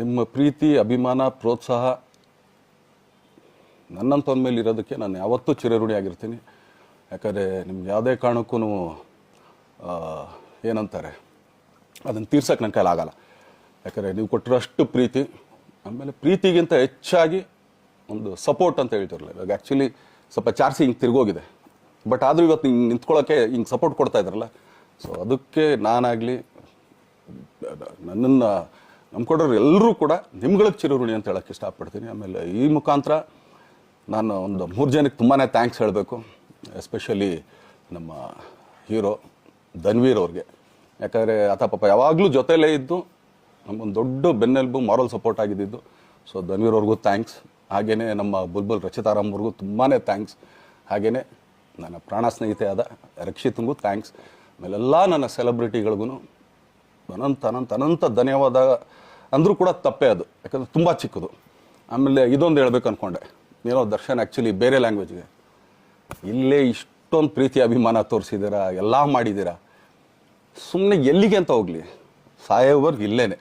ನಿಮ್ಮ ಪ್ರೀತಿ, ಅಭಿಮಾನ, ಪ್ರೋತ್ಸಾಹ ನನ್ನಂಥವ್ನ ಮೇಲೆ ಇರೋದಕ್ಕೆ ನಾನು ಯಾವತ್ತೂ ಚಿರಋಣಿ ಆಗಿರ್ತೀನಿ ಯಾಕಂದರೆ ನಿಮ್ಗೆ ಯಾವುದೇ ಕಾರಣಕ್ಕೂ ಏನಂತಾರೆ, ಅದನ್ನು ತೀರ್ಸೋಕೆ ನನ್ನ ಕೈಲಿ ಆಗಲ್ಲ. ಯಾಕಂದರೆ ನೀವು ಕೊಟ್ಟಿರೋಷ್ಟು ಪ್ರೀತಿ, ಆಮೇಲೆ ಪ್ರೀತಿಗಿಂತ ಹೆಚ್ಚಾಗಿ ಒಂದು ಸಪೋರ್ಟ್ ಅಂತ ಹೇಳ್ತಿರಲ್ಲ. ಇವಾಗ ಆ್ಯಕ್ಚುಲಿ ಸ್ವಲ್ಪ ಚಾರ್ಸಿ ಹಿಂಗೆ ತಿರ್ಗೋಗಿದೆ. ಬಟ್ ಆದರೂ ಇವತ್ತು ಹಿಂಗೆ ನಿಂತ್ಕೊಳ್ಳೋಕ್ಕೆ ಹಿಂಗೆ ಸಪೋರ್ಟ್ ಕೊಡ್ತಾ ಇದ್ರಲ್ಲ. ಸೊ ಅದಕ್ಕೆ ನಾನಾಗಲಿ, ನನ್ನನ್ನು ನಂಬ್ಕೊಡೋರು ಎಲ್ಲರೂ ಕೂಡ ನಿಮ್ಗಳ ಚಿರಋಣಿ ಅಂತ ಹೇಳಕ್ಕೆ ಇಷ್ಟಪಡ್ತೀನಿ. ಆಮೇಲೆ ಈ ಮುಖಾಂತರ ನಾನು ಒಂದು ಮೂರು ಜನಕ್ಕೆ ತುಂಬಾ ಥ್ಯಾಂಕ್ಸ್ ಹೇಳಬೇಕು ಎಸ್ಪೆಷಲಿ ನಮ್ಮ ಹೀರೋ ಧನ್ವೀರ್ ಅವ್ರಿಗೆ. ಯಾಕಂದರೆ ಆತ ಪಾಪ ಯಾವಾಗಲೂ ಜೊತೆಲೇ ಇದ್ದು ನಮಗೊಂದು ದೊಡ್ಡ ಬೆನ್ನೆಲುಬು ಮಾರಲ್ ಸಪೋರ್ಟ್ ಆಗಿದ್ದಿದ್ದು. ಸೊ ಧನ್ವೀರ್ ಅವ್ರಿಗೂ ಥ್ಯಾಂಕ್ಸ್ ಹಾಗೆಯೇ ನಮ್ಮ ಬುಲ್ಬುಲ್ ರಚಿತಾರಾಮ್ ಅವ್ರಿಗೂ ತುಂಬಾ ಥ್ಯಾಂಕ್ಸ್ ಹಾಗೆಯೇ ನನ್ನ ಪ್ರಾಣ ಸ್ನೇಹಿತೆ ಆದ ರಕ್ಷಿತ್ಗೂ ಥ್ಯಾಂಕ್ಸ್ ಆಮೇಲೆಲ್ಲ ನನ್ನ ಸೆಲೆಬ್ರಿಟಿಗಳಿಗೂ ಅನಂತ ಅನಂತ ಅನಂತ ಧನ್ಯವಾದ ಅಂದರೂ ಕೂಡ ತಪ್ಪೇ ಅದು. ಯಾಕಂದರೆ ತುಂಬ ಚಿಕ್ಕದು. ಆಮೇಲೆ ಇದೊಂದು ಹೇಳ್ಬೇಕು ಅಂದ್ಕೊಂಡೆ ಏನೋ ದರ್ಶನ್ ಆ್ಯಕ್ಚುಲಿ ಬೇರೆ ಲ್ಯಾಂಗ್ವೇಜ್ಗೆ ಇಲ್ಲೇ ಇಷ್ಟೊಂದು ಪ್ರೀತಿ, ಅಭಿಮಾನ ತೋರಿಸಿದ್ದೀರಾ, ಎಲ್ಲ ಮಾಡಿದ್ದೀರಾ. ಸುಮ್ಮನೆ ಎಲ್ಲಿಗೆ ಅಂತ ಹೋಗಲಿ. ಸಾಯೋವರ್ಗೆ ಇಲ್ಲೇನೆ.